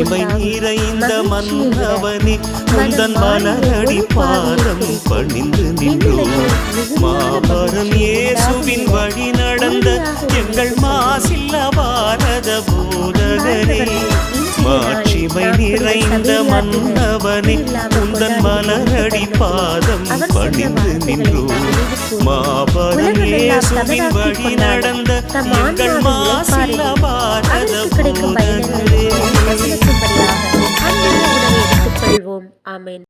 மாட்சிமை நிறைந்த மன்னவனே உந்தன் மலரடி பாதம் பணிந்து நின்றோம் மாபரம் இயேசுவின் வழி நடந்த எங்கள் மாசில்ல பாரத போதகரே. மாட்சிமை நிறைந்த மன்னவனே உந்தன் மலரடி பாதம் பணிந்து நின்றோம் மாபரம் இயேசுவின் வழி நடந்த எங்கள் மாசில்ல Amin.